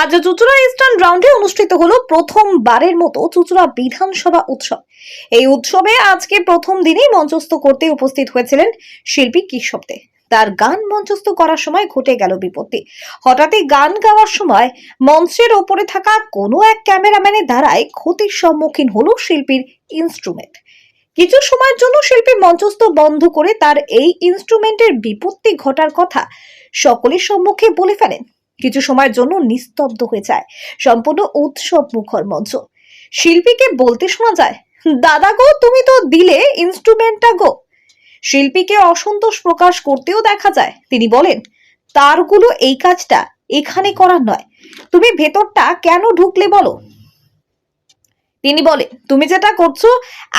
আজ চুচুড়া ইস্টার্ন গ্রাউন্ডে অনুষ্ঠিত হলো প্রথমবারের মতো চুচুড়া বিধানসভা উৎসব। এই উৎসবে আজকে প্রথম দিনেই মঞ্চস্থ করতে উপস্থিত হয়েছিলেন শিল্পী দে। তার গান মঞ্চস্থ করার সময় ঘটে গেল বিপত্তি। হঠাৎই গান গাওয়ার সময় মঞ্চের ওপরে থাকা কোনো এক ক্যামেরাম্যানের দ্বারাই ক্ষতির সম্মুখীন হলো শিল্পীর ইনস্ট্রুমেন্ট কিছু সময়ের জন্য শিল্পী মঞ্চস্থ বন্ধ করে তার এই ইনস্ট্রুমেন্টের বিপত্তি ঘটার কথা সকলের সম্মুখে বলে ফেলেন। কিছু সময়ের জন্য নিস্তব্ধ হয়ে যায়। সম্পূর্ণ উৎসব মুখর মঞ্চ। শিল্পীকে বলতে শোনা যায়, দাদা গো, তুমি তো দিলে ইনস্ট্রুমেন্টটা গো। শিল্পীকে অসন্তোষ প্রকাশ করতেও দেখা যায়, তিনি বলেন, তারগুলো এই কাজটা এখানে করার নয়। তুমি ভেতরটা কেন ঢুকলে বলো? তিনি বলেন, তুমি যেটা করছ,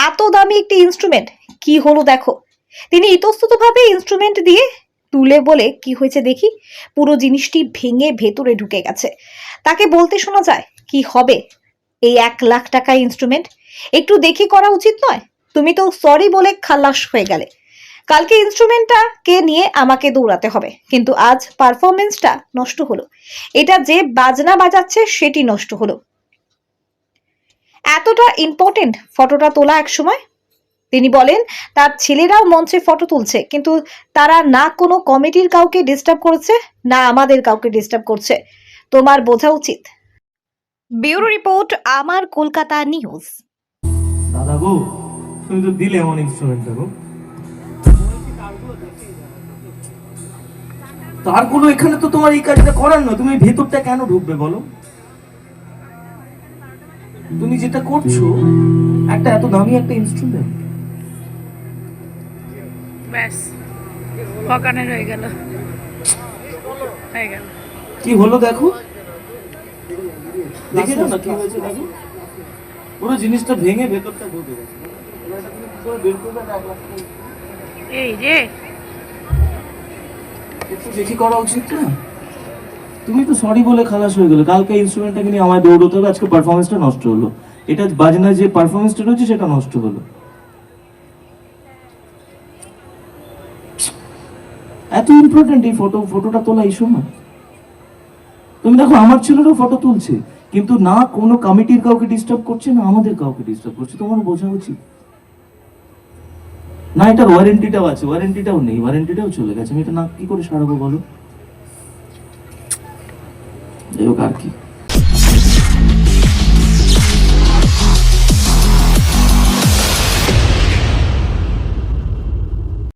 এত দামি একটি ইনস্ট্রুমেন্ট কি হলো দেখো? তিনি ইতস্ততভাবে ইনস্ট্রুমেন্ট দিয়ে তুলে বলে কি হয়েছে দেখি? পুরো জিনিসটি ভেঙে ভেতরে ঢুকে গেছে। তাকে বলতে শোনা যায়, কি হবে? এই এক লাখ টাকা ইনস্ট্রুমেন্ট একটু দেখে করা উচিত নয়? তুমি তো সরি বলে খালাস হয়ে গেলে। কালকে ইনস্ট্রুমেন্টটা কে নিয়ে আমাকে দৌড়াতে হবে, কিন্তু আজ পারফরমেন্সটা নষ্ট হলো। এটা যে বাজনা বাজাচ্ছে, সেটি নষ্ট হলো। এতটা ইম্পর্টেন্ট ফটোটা তোলা এক সময় তিনি বলেন তার ছেলেরাও মঞ্চে ফটো তুলছে কিন্তু তারা না কোনো কমিটির কাউকে ডিস্টার্ব করেছে না আমাদের কাউকে ডিস্টার্ব করছে। তোমার বোঝা উচিত। ব্যুরো রিপোর্ট আমার কলকাতা নিউজ। দাদা গো তুমি তো দিলে এমন ইনস্ট্রুমেন্টটা গো। তারগুলো এখানে তো তোমার এই কাজটা করার নয় তুমি ভেতরটা কেন ঢুকবে বলো? তুমি যেটা করছ একটা এত দামি একটা ইনস্ট্রুমেন্ট ব্যাস হকানের হয়ে গেল। হয়ে গেল। কি হলো দেখো? দেখে না কি হয়েছে দেখো। পুরো জিনিসটা ভেঙে ভেতরটা ঢুকে গেছে? এই একটু দেখি করা উচিত না? তুমি তো সরি বলে খালাস হয়ে গেলে। কালকে ইনস্ট্রুমেন্টটাকে নিয়ে আমায় দৌড়তে হবে আজকে পারফরমেন্সটা নষ্ট হলো। এটা বাজনার যে পারফরমেন্সটা রয়েছে সেটা নষ্ট হলো। ইম্পর্টেন্ট এই ফটো ফটোটা তোলা এই সময়। তুমি দেখো, আমার ছেলেরও ফটো তুলছে, কিন্তু না কোনো কমিটির কাউকে ডিস্টার্ব করছে, না আমাদের কাউকে ডিস্টার্ব করছে, তোমার বোঝা উচিত। না, এটার ওয়ারেন্টিটাও আছে ওয়ারেন্টিটাও নেই ওয়ারেন্টিটাও চলে গেছে। আমি এটা না, কি করে সারাবো বলো? যাই হোক, আর কি।